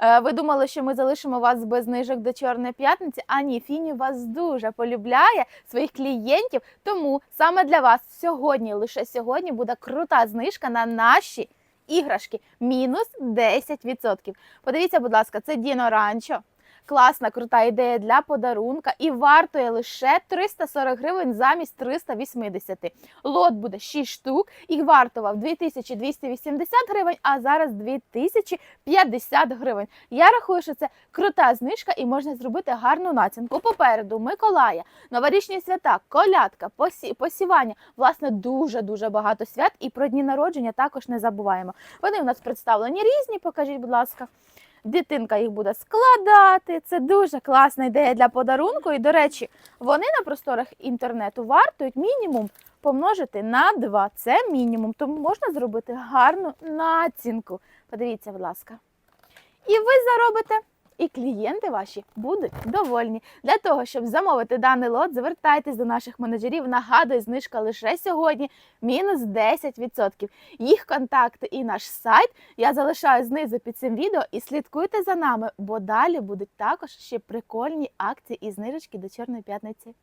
Е, Ви думали, що ми залишимо вас без знижок до Чорної п'ятниці? А ні, Фіні вас дуже полюбляє своїх клієнтів. Тому саме для вас сьогодні, лише сьогодні, буде крута знижка на наші іграшки. Мінус 10%. Подивіться, будь ласка, це Діно Ранчо. Класна, крута ідея для подарунка і вартує лише 340 гривень замість 380. Лот буде 6 штук і вартував 2280 гривень, а зараз 2050 гривень. Я рахую, що це крута знижка і можна зробити гарну націнку. Попереду Миколая, новорічні свята, колядка, посі... посівання. Власне, дуже дуже багато свят. І про дні народження також не забуваємо. Вони у нас представлені різні. Покажіть, будь ласка. Дитинка їх буде складати. Це дуже класна ідея для подарунку. І, до речі, вони на просторах інтернету вартують мінімум помножити на 2. Це мінімум, тому можна зробити гарну націнку. Подивіться, будь ласка. І ви заробите, і клієнти ваші будуть довольні. Для того, щоб замовити даний лот, звертайтесь до наших менеджерів. Нагадую, знижка лише сьогодні мінус 10%. Їх контакти і наш сайт я залишаю знизу під цим відео і слідкуйте за нами, бо далі будуть також ще прикольні акції і знижечки до Чорної п'ятниці.